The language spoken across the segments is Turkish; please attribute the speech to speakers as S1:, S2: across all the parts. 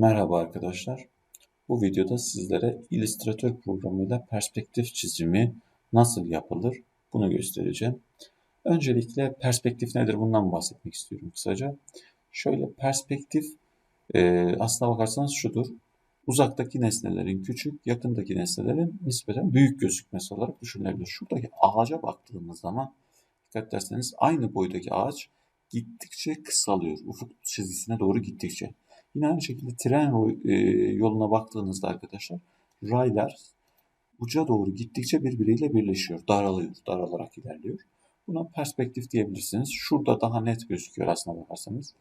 S1: Merhaba arkadaşlar. Bu videoda sizlere Illustrator programıyla perspektif çizimi nasıl yapılır bunu göstereceğim. Öncelikle perspektif nedir bundan bahsetmek istiyorum kısaca. Şöyle perspektif e, aslına bakarsanız şudur. Uzaktaki nesnelerin küçük, yakındaki nesnelerin nispeten büyük gözükmesi olarak düşünülebilir. Şuradaki ağaca baktığımız zaman dikkat ederseniz aynı boydaki ağaç gittikçe kısalıyor. Ufuk çizgisine doğru gittikçe. Yine aynı şekilde tren e, yoluna baktığınızda arkadaşlar raylar uca doğru gittikçe birbiriyle birleşiyor, daralıyor, daralarak ilerliyor. Buna perspektif diyebilirsiniz. Şurada daha net gözüküyor aslına bakarsanız.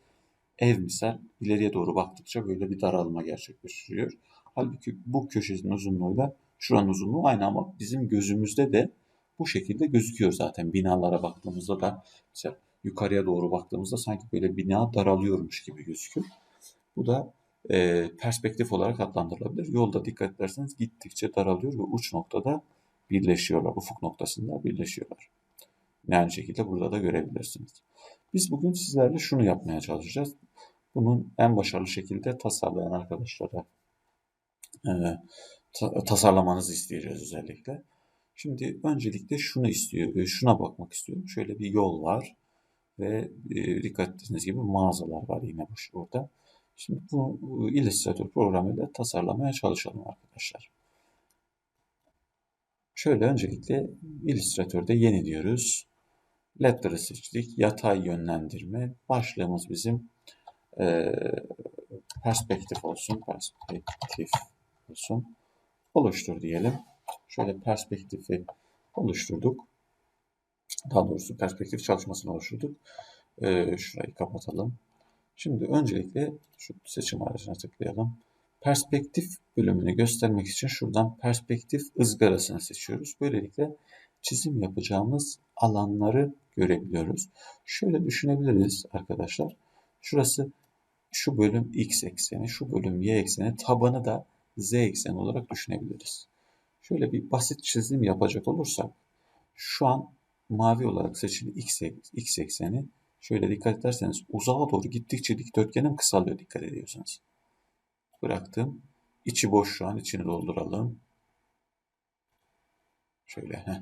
S1: Ev misal ileriye doğru baktıkça böyle bir daralma gerçekleşiyor. Halbuki bu köşenin uzunluğuyla şuranın uzunluğu aynı ama bizim gözümüzde de bu şekilde gözüküyor zaten. Binalara baktığımızda da mesela yukarıya doğru baktığımızda sanki böyle bina daralıyormuş gibi gözüküyor. Bu da e, perspektif olarak adlandırılabilir. Yolda dikkat ederseniz gittikçe daralıyor ve uç noktada birleşiyorlar. Ufuk noktasında birleşiyorlar. Yine aynı şekilde burada da görebilirsiniz. Biz bugün sizlerle şunu yapmaya çalışacağız. Bunun en başarılı şekilde tasarlayan arkadaşlara e, ta, tasarlamanızı isteyeceğiz özellikle. Şimdi öncelikle şunu istiyor, e, şuna bakmak istiyorum. Şöyle bir yol var ve e, dikkat ettiğiniz gibi mağazalar var yine bu burada. Şimdi bu Illustrator programıyla tasarlamaya çalışalım arkadaşlar. Şöyle öncelikle Illustrator'da yeni diyoruz. Letter'ı seçtik. Yatay yönlendirme. Başlığımız bizim e, perspektif olsun. Perspektif olsun. Oluştur diyelim. Şöyle perspektifi oluşturduk. Daha doğrusu perspektif çalışmasını oluşturduk. E, şurayı kapatalım. Şimdi öncelikle şu seçim aracına tıklayalım. Perspektif bölümünü göstermek için şuradan perspektif ızgarasını seçiyoruz. Böylelikle çizim yapacağımız alanları görebiliyoruz. Şöyle düşünebiliriz arkadaşlar. Şurası şu bölüm x ekseni, şu bölüm y ekseni, tabanı da z ekseni olarak düşünebiliriz. Şöyle bir basit çizim yapacak olursak şu an mavi olarak seçili x, x ekseni Şöyle dikkat ederseniz uzağa doğru gittikçe dikdörtgenim kısalıyor dikkat ediyorsanız. Bıraktım. İçi boş şu an. içini dolduralım. Şöyle. Heh.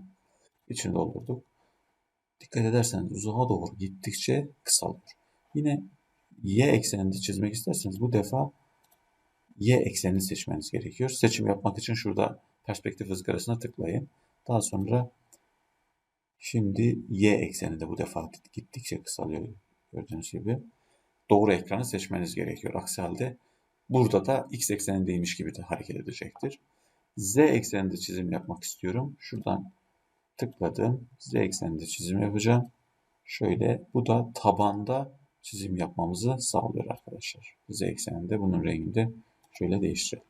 S1: İçini doldurduk. Dikkat ederseniz uzağa doğru gittikçe kısalıyor. Yine y ekseninde çizmek isterseniz bu defa y eksenini seçmeniz gerekiyor. Seçim yapmak için şurada perspektif ızgarasına tıklayın. Daha sonra Şimdi y ekseni de bu defa gittikçe kısalıyor gördüğünüz gibi. Doğru ekranı seçmeniz gerekiyor. Aksi halde burada da x eksenindeymiş gibi de hareket edecektir. Z ekseninde çizim yapmak istiyorum. Şuradan tıkladım. Z ekseninde çizim yapacağım. Şöyle bu da tabanda çizim yapmamızı sağlıyor arkadaşlar. Z ekseninde bunun rengini şöyle değiştirelim.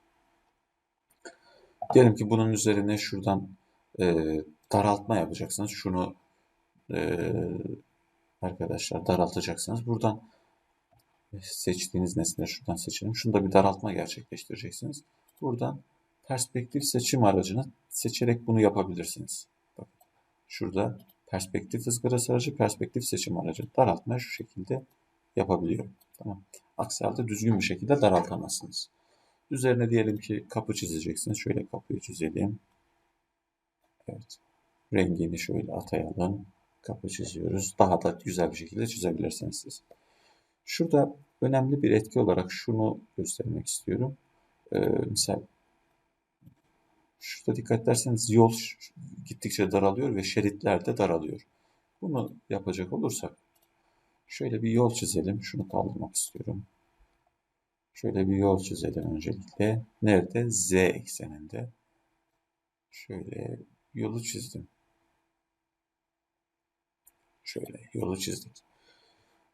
S1: Diyelim ki bunun üzerine şuradan e, daraltma yapacaksınız. Şunu e, arkadaşlar daraltacaksınız. Buradan seçtiğiniz nesne şuradan seçelim. Şunda bir daraltma gerçekleştireceksiniz. Buradan perspektif seçim aracını seçerek bunu yapabilirsiniz. Bakın şurada perspektif ızgarası aracı, perspektif seçim aracı. Daraltma şu şekilde yapabiliyorum. Tamam. Aksi halde düzgün bir şekilde daraltamazsınız. Üzerine diyelim ki kapı çizeceksiniz. Şöyle kapıyı çizelim. Evet. Rengini şöyle atayalım. Kapı çiziyoruz. Daha da güzel bir şekilde çizebilirsiniz siz. Şurada önemli bir etki olarak şunu göstermek istiyorum. Ee, misal şurada dikkat ederseniz yol gittikçe daralıyor ve şeritler de daralıyor. Bunu yapacak olursak şöyle bir yol çizelim. Şunu kaldırmak istiyorum. Şöyle bir yol çizelim öncelikle. Nerede? Z ekseninde. Şöyle yolu çizdim. Şöyle yolu çizdik.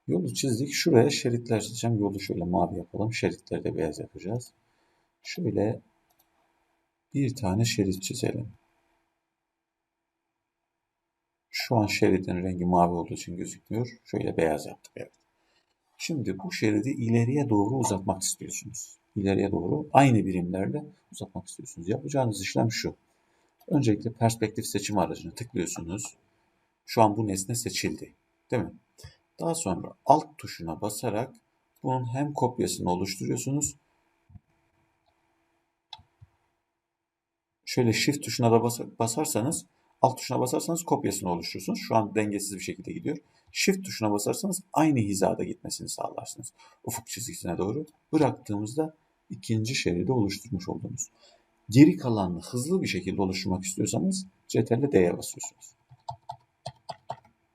S1: Yolu çizdik. Şuraya şeritler çizeceğim. Yolu şöyle mavi yapalım. Şeritleri de beyaz yapacağız. Şöyle bir tane şerit çizelim. Şu an şeridin rengi mavi olduğu için gözükmüyor. Şöyle beyaz yaptık. Evet. Şimdi bu şeridi ileriye doğru uzatmak istiyorsunuz. İleriye doğru aynı birimlerle uzatmak istiyorsunuz. Yapacağınız işlem şu. Öncelikle perspektif seçim aracını tıklıyorsunuz. Şu an bu nesne seçildi. Değil mi? Daha sonra alt tuşuna basarak bunun hem kopyasını oluşturuyorsunuz. Şöyle shift tuşuna da basarsanız alt tuşuna basarsanız kopyasını oluşturursunuz. Şu an dengesiz bir şekilde gidiyor. Shift tuşuna basarsanız aynı hizada gitmesini sağlarsınız. Ufuk çizgisine doğru bıraktığımızda ikinci şeridi oluşturmuş oldunuz. Geri kalanını hızlı bir şekilde oluşturmak istiyorsanız CTRL D'ye basıyorsunuz.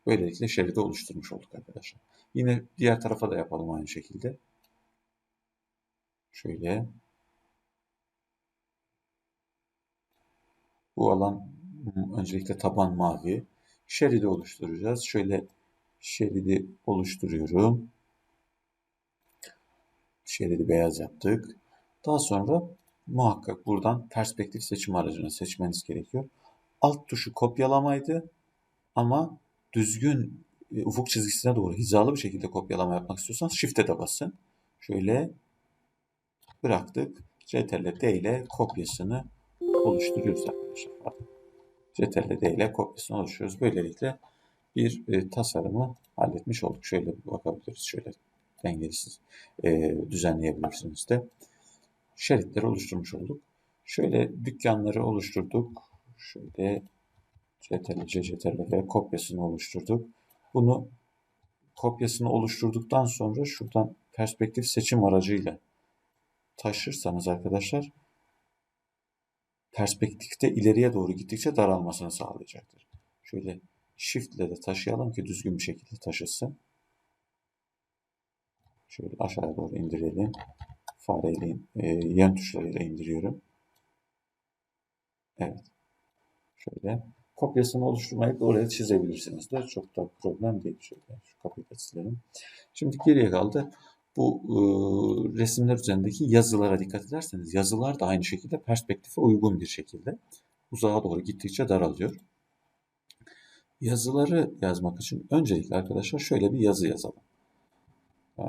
S1: Böylelikle şeridi oluşturmuş olduk arkadaşlar. Yine diğer tarafa da yapalım aynı şekilde. Şöyle. Bu alan öncelikle taban mavi. Şeridi oluşturacağız. Şöyle şeridi oluşturuyorum. Şeridi beyaz yaptık. Daha sonra muhakkak buradan perspektif seçim aracını seçmeniz gerekiyor. Alt tuşu kopyalamaydı ama düzgün e, ufuk çizgisine doğru hizalı bir şekilde kopyalama yapmak istiyorsanız Shift'e de basın. Şöyle bıraktık. CTRL D ile kopyasını oluşturuyoruz arkadaşlar. CTRL D ile kopyasını oluşturuyoruz. Böylelikle bir e, tasarımı halletmiş olduk. Şöyle bakabiliriz. Şöyle dengesiz e, düzenleyebilirsiniz de. Şeritleri oluşturmuş olduk. Şöyle dükkanları oluşturduk. Şöyle CTRL, C, CTRL ve kopyasını oluşturduk. Bunu kopyasını oluşturduktan sonra şuradan perspektif seçim aracıyla taşırsanız arkadaşlar perspektifte ileriye doğru gittikçe daralmasını sağlayacaktır. Şöyle Shift ile de taşıyalım ki düzgün bir şekilde taşısın. Şöyle aşağıya doğru indirelim. Fareyle, e, yan tuşlarıyla indiriyorum. Evet. Şöyle kopyasını oluşturmayıp oraya çizebilirsiniz de çok da problem değil. Şöyle şu kapıyı da. Şimdi geriye kaldı. Bu e, resimler üzerindeki yazılara dikkat ederseniz yazılar da aynı şekilde perspektife uygun bir şekilde uzağa doğru gittikçe daralıyor. Yazıları yazmak için öncelikle arkadaşlar şöyle bir yazı yazalım. Ee,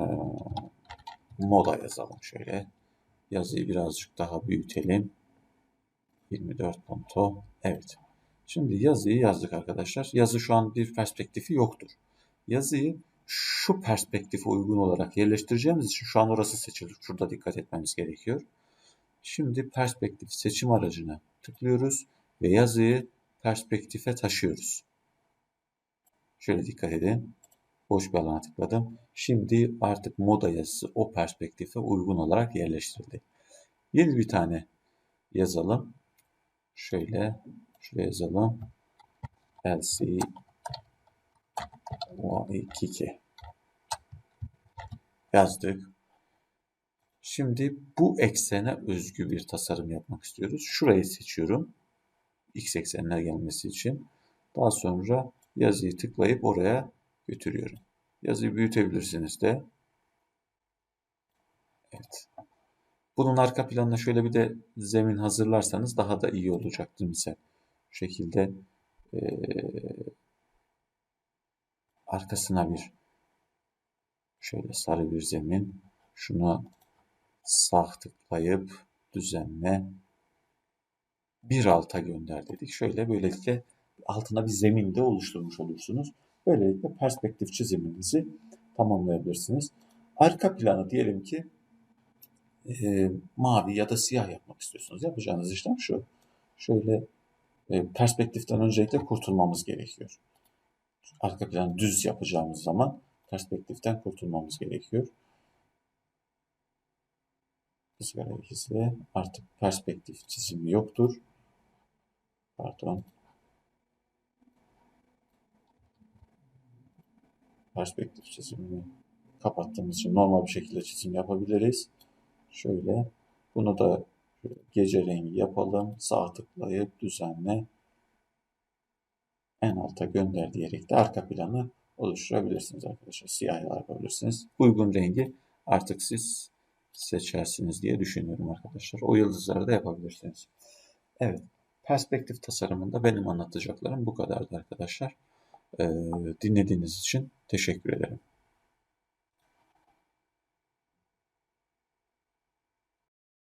S1: moda yazalım şöyle. Yazıyı birazcık daha büyütelim. 24 punto. Evet. Şimdi yazıyı yazdık arkadaşlar. Yazı şu an bir perspektifi yoktur. Yazıyı şu perspektife uygun olarak yerleştireceğimiz için şu an orası seçili. Şurada dikkat etmemiz gerekiyor. Şimdi perspektif seçim aracına tıklıyoruz ve yazıyı perspektife taşıyoruz. Şöyle dikkat edin. Boş bir alana tıkladım. Şimdi artık moda yazısı o perspektife uygun olarak yerleştirildi. Yeni bir tane yazalım. Şöyle şuraya yazalım. LC O2 yazdık. Şimdi bu eksene özgü bir tasarım yapmak istiyoruz. Şurayı seçiyorum. X eksenine gelmesi için. Daha sonra yazıyı tıklayıp oraya götürüyorum. Yazıyı büyütebilirsiniz de. Evet. Bunun arka planına şöyle bir de zemin hazırlarsanız daha da iyi olacaktır misal. Şekilde e, arkasına bir şöyle sarı bir zemin. Şuna sağ tıklayıp düzenle bir alta gönder dedik. Şöyle böylelikle altına bir zemin de oluşturmuş olursunuz. Böylelikle perspektif çiziminizi tamamlayabilirsiniz. Arka planı diyelim ki e, mavi ya da siyah yapmak istiyorsunuz. Yapacağınız işlem şu. Şöyle perspektiften öncelikle kurtulmamız gerekiyor. Arka planı düz yapacağımız zaman perspektiften kurtulmamız gerekiyor. Izgara ikisi artık perspektif çizimi yoktur. Pardon. perspektif çizimini kapattığımız için normal bir şekilde çizim yapabiliriz. Şöyle bunu da gece rengi yapalım. Sağ tıklayıp düzenle en alta gönder diyerek de arka planı oluşturabilirsiniz arkadaşlar. Siyah yapabilirsiniz. Uygun rengi artık siz seçersiniz diye düşünüyorum arkadaşlar. O yıldızları da yapabilirsiniz. Evet. Perspektif tasarımında benim anlatacaklarım bu kadardı arkadaşlar. Dinlediğiniz için teşekkür ederim.